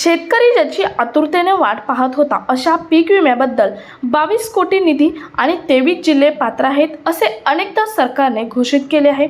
शेतकरी ज्याची आतुरतेने वाट पाहत होता अशा पीक विम्याबद्दल बावीस कोटी निधी आणि तेवीस जिल्हे पात्र आहेत असे अनेकदा सरकारने घोषित केले आहे.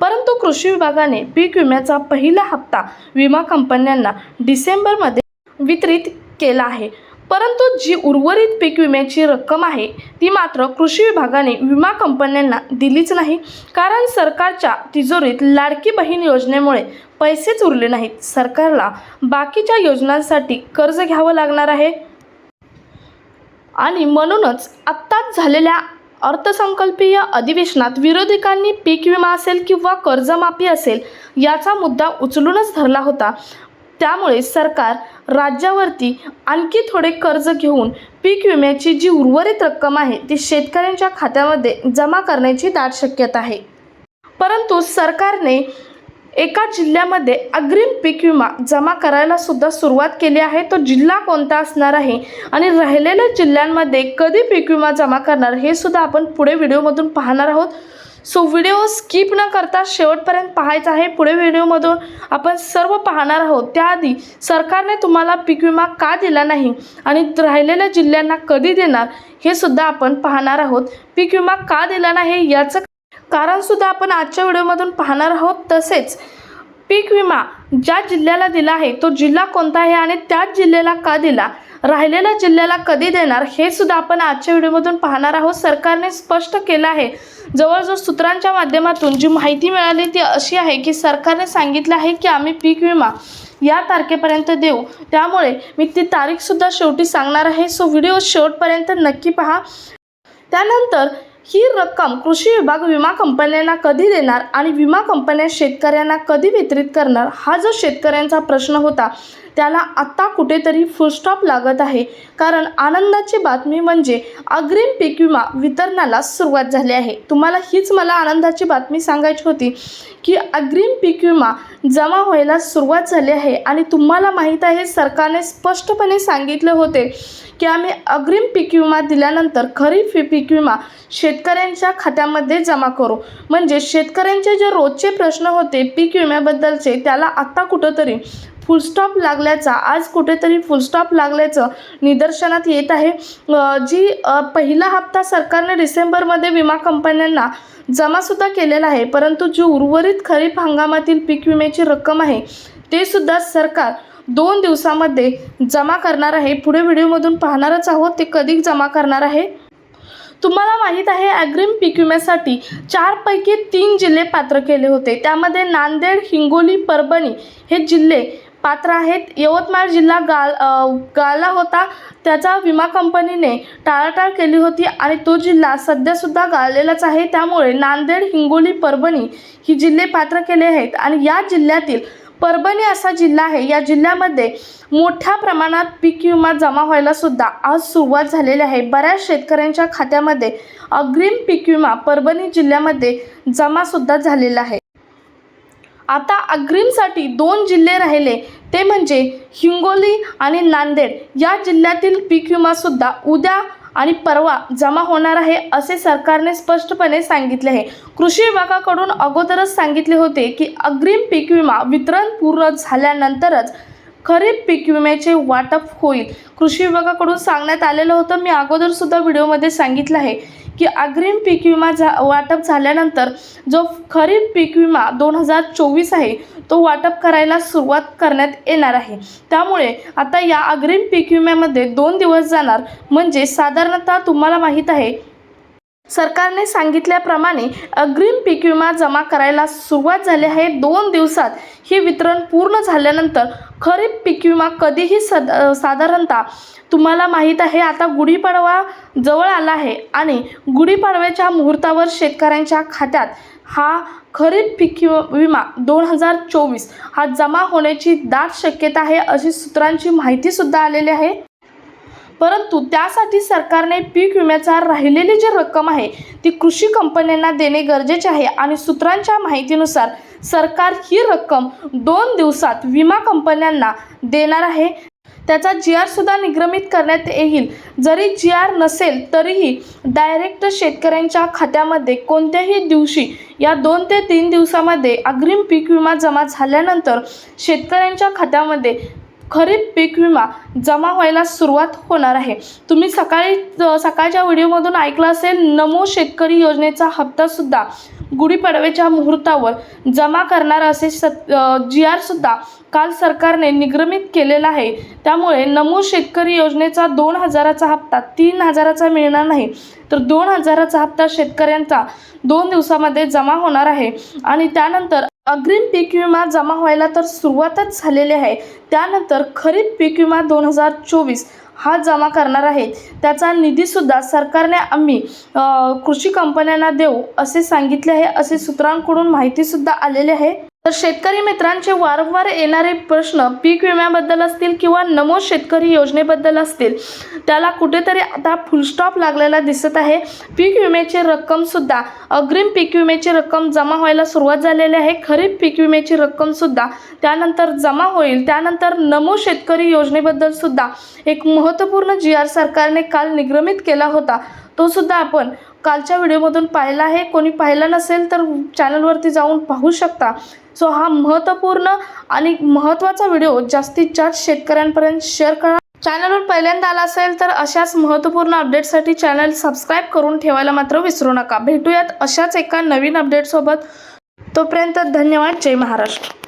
परंतु कृषी विभागाने पीक विम्याचा पहिला हप्ता विमा कंपन्यांना डिसेंबरमध्ये वितरित केला आहे. परंतु जी उर्वरित पीक विम्याची रक्कम आहे ती मात्र कृषी विभागाने विमा कंपन्यांना दिलीच नाही. कारण सरकारच्या तिजोरीत लाडकी बहीण योजनेमुळे पैसेच उरले नाहीत. सरकारला बाकीच्या योजनांसाठी कर्ज घ्यावं लागणार आहे. आणि म्हणूनच आत्ताच झालेल्या अर्थसंकल्पीय अधिवेशनात विरोधकांनी पीक विमा असेल किंवा कर्जमाफी असेल याचा मुद्दा उचलूनच धरला होता. त्यामुळे सरकार राज्यावरती आणखी थोडे कर्ज घेऊन पीक विम्याची जी उर्वरित रक्कम आहे ती शेतकऱ्यांच्या खात्यामध्ये जमा करण्याची दाट शक्यता आहे. परंतु सरकारने एका जिल्ह्यामध्ये अग्रिम पीक विमा जमा करायला सुद्धा सुरुवात केली आहे. तो जिल्हा कोणता असणार आहे आणि राहिलेल्या जिल्ह्यांमध्ये कधी पीक विमा जमा करणार हे सुद्धा आपण पुढे व्हिडिओमधून पाहणार आहोत. सो व्हिडिओ स्किप न करता शेवटपर्यंत पाहायचा आहे. पुढे व्हिडिओमधून आपण सर्व पाहणार आहोत. त्याआधी सरकारने तुम्हाला पीक विमा का दिला नाही आणि राहिलेल्या जिल्ह्यांना कधी देणार हे सुद्धा आपण पाहणार आहोत. पीक विमा का दिला नाही याचं कारणसुद्धा आपण आजच्या व्हिडिओमधून पाहणार आहोत. तसेच पीक विमा ज्या जिल्ह्याला दिला आहे तो जिल्हा कोणता आहे आणि त्याच जिल्ह्याला का दिला? राहिलेल्या जिल्ह्याला कधी देणार? हे सुद्धा आपण आजच्या व्हिडिओमधून पाहणार आहोत. सरकारने स्पष्ट केलं आहे. जवळजवळ सूत्रांच्या माध्यमातून जी माहिती मिळाली ती अशी आहे की सरकारने सांगितलं आहे की आम्ही पीक विमा या तारखेपर्यंत देऊ. त्यामुळे मी ती तारीखसुद्धा शेवटी सांगणार आहे. सो व्हिडिओ शेवटपर्यंत नक्की पहा. त्यानंतर ही रक्कम कृषी विभाग विमा कंपन्यांना कधी देणार आणि विमा कंपन्या शेतकऱ्यांना कधी वितरित करणार? हा जो शेतकऱ्यांचा प्रश्न होता त्याला आत्ता कुठेतरी फुलस्टॉप लागत आहे. कारण आनंदाची बातमी म्हणजे अग्रिम पीक विमा वितरणाला सुरुवात झाली आहे. तुम्हाला हीच मला आनंदाची बातमी सांगायची होती की अग्रिम पीक विमा जमा व्हायला सुरुवात झाली आहे आणि तुम्हाला माहीत आहे सरकारने स्पष्टपणे सांगितले होते की आम्ही अग्रिम पीक विमा दिल्यानंतर खरीप पीक विमा शेतकऱ्यांच्या खात्यामध्ये जमा करू. म्हणजे शेतकऱ्यांचे जे रोजचे प्रश्न होते पीक विम्याबद्दलचे त्याला आत्ता कुठंतरी फुलस्टॉप लागल्याचा आज कुठेतरी फुलस्टॉप लागल्याचं निदर्शनात येत आहे. जी पहिला हप्ता सरकारने डिसेंबरमध्ये विमा कंपन्यांना जमासुद्धा केलेला आहे परंतु जी उर्वरित खरीप हंगामातील पीक विम्याची रक्कम आहे ते सुद्धा सरकार दोन दिवसामध्ये जमा करणार आहे. पुढे व्हिडिओमधून पाहणारच आहोत ते कधी जमा करणार आहे. तुम्हाला माहीत आहे अग्रिम पीक विम्यासाठी चारपैकी तीन जिल्हे पात्र केले होते. त्यामध्ये नांदेड हिंगोली परभणी हे जिल्हे पात्र आहेत. यवतमाळ जिल्हा गाल गाळला होता. त्याचा विमा कंपनीने टाळाटाळ केली होती आणि तो जिल्हा सध्यासुद्धा गाळलेलाच आहे. त्यामुळे नांदेड हिंगोली परभणी ही जिल्हे पात्र केले आहेत. आणि या जिल्ह्यातील परभणी असा जिल्हा आहे. या जिल्ह्यामध्ये मोठ्या प्रमाणात पीक विमा जमा व्हायला सुद्धा आज सुरुवात झालेली आहे. बऱ्याच शेतकऱ्यांच्या खात्यामध्ये अग्रिम पीक विमा परभणी जिल्ह्यामध्ये जमासुद्धा झालेला आहे. आता अग्रिमसाठी दोन जिल्हे राहिले. ते म्हणजे हिंगोली आणि नांदेड. या जिल्ह्यातील पीक विमासुद्धा उद्या आणि परवा जमा होणार आहे असे सरकारने स्पष्टपणे सांगितले आहे. कृषी विभागाकडून अगोदरच सांगितले होते की अग्रिम पीक विमा वितरण पूर्ण झाल्यानंतरच खरीप पीक विम्याचे वाटप होईल. कृषी विभागाकडून सांगण्यात आलेलं होतं. मी अगोदरसुद्धा व्हिडिओमध्ये सांगितलं आहे की अग्रिम पीक विमा झा वाटप झाल्यानंतर जो खरीप पीक विमा दोन हजार चोवीस आहे तो वाटप करायला सुरुवात करण्यात येणार आहे. त्यामुळे आता या अग्रिम पीक विम्यामध्ये दोन दिवस जाणार. म्हणजे साधारणतः तुम्हाला माहीत आहे सरकारने सांगितल्याप्रमाणे अग्रिम पीक विमा जमा करायला सुरुवात झाली आहे. दोन दिवसात हे वितरण पूर्ण झाल्यानंतर खरीप पीक विमा कधीही सद साधारणतः तुम्हाला माहीत आहे आता गुढीपाडवा जवळ आला आहे आणि गुढीपाडव्याच्या मुहूर्तावर शेतकऱ्यांच्या खात्यात हा खरीप पीक विमा दोन हजार चोवीस हा जमा होण्याची दाट शक्यता आहे अशी सूत्रांची माहितीसुद्धा आलेली आहे. परंतु त्यासाठी सरकारने पीक विम्याचा राहिलेली जी रक्कम आहे ती कृषी कंपन्यांना देणे गरजेचे आहे आणि सूत्रांच्या माहितीनुसार सरकार ही रक्कम दोन दिवसात विमा कंपन्यांना देणार आहे. त्याचा जी आरसुद्धा निगमित करण्यात येईल. जरी जी आर नसेल तरीही डायरेक्ट शेतकऱ्यांच्या खात्यामध्ये कोणत्याही दिवशी या दोन ते तीन दिवसामध्ये अग्रिम पीक विमा जमा झाल्यानंतर शेतकऱ्यांच्या खात्यामध्ये खरीप पीक विमा जमा व्हायला सुरुवात होणार आहे. तुम्ही सकाळी सकाळच्या व्हिडिओमधून ऐकलं असेल नमो शेतकरी योजनेचा हप्तासुद्धा गुढीपाडव्याच्या मुहूर्तावर जमा करणार असे सत जी आरसुद्धा काल सरकारने निगमित केलेला आहे. त्यामुळे नमो शेतकरी योजनेचा दोन हजाराचा हप्ता तीन हजाराचा मिळणार नाही. तर दोन हजाराचा हप्ता शेतकऱ्यांचा दोन दिवसामध्ये जमा होणार आहे आणि त्यानंतर अग्रिम पीक विमा जमा व्हायला तर सुरुवातच झालेली आहे. त्यानंतर खरीप पीक विमा दोन हजार चोवीस हा जमा करणार आहे. त्याचा निधीसुद्धा सरकारने आम्ही कृषी कंपन्यांना देऊ असे सांगितले आहे असे सूत्रांकडून माहितीसुद्धा आलेली आहे. तर शेतकरी मित्रांचे वारंवार येणारे प्रश्न पीक विम्याबद्दल असतील किंवा नमो शेतकरी योजनेबद्दल असतील त्याला कुठेतरी आता फुलस्टॉप लागलेला दिसत आहे. पीक विम्याची रक्कमसुद्धा अग्रिम पीक विम्याची रक्कम जमा व्हायला सुरुवात झालेली आहे. खरीप पीक विम्याची रक्कमसुद्धा त्यानंतर जमा होईल. त्यानंतर नमो शेतकरी योजनेबद्दलसुद्धा एक महत्त्वपूर्ण जी आर सरकारने काल निगमित केला होता. तो सुद्धा आपण कालच्या व्हिडिओमधून पाहिला आहे. कोणी पाहिला नसेल तर चॅनलवरती जाऊन पाहू शकता. सो हा महत्त्वपूर्ण आणि महत्त्वाचा व्हिडिओ जास्तीत जास्त शेतकऱ्यांपर्यंत शेअर करा. चॅनलवर पहिल्यांदा आला असेल तर अशाच महत्त्वपूर्ण अपडेटसाठी चॅनल सबस्क्राईब करून ठेवायला मात्र विसरू नका. भेटूयात अशाच एका नवीन अपडेटसोबत तोपर्यंत धन्यवाद. जय महाराष्ट्र.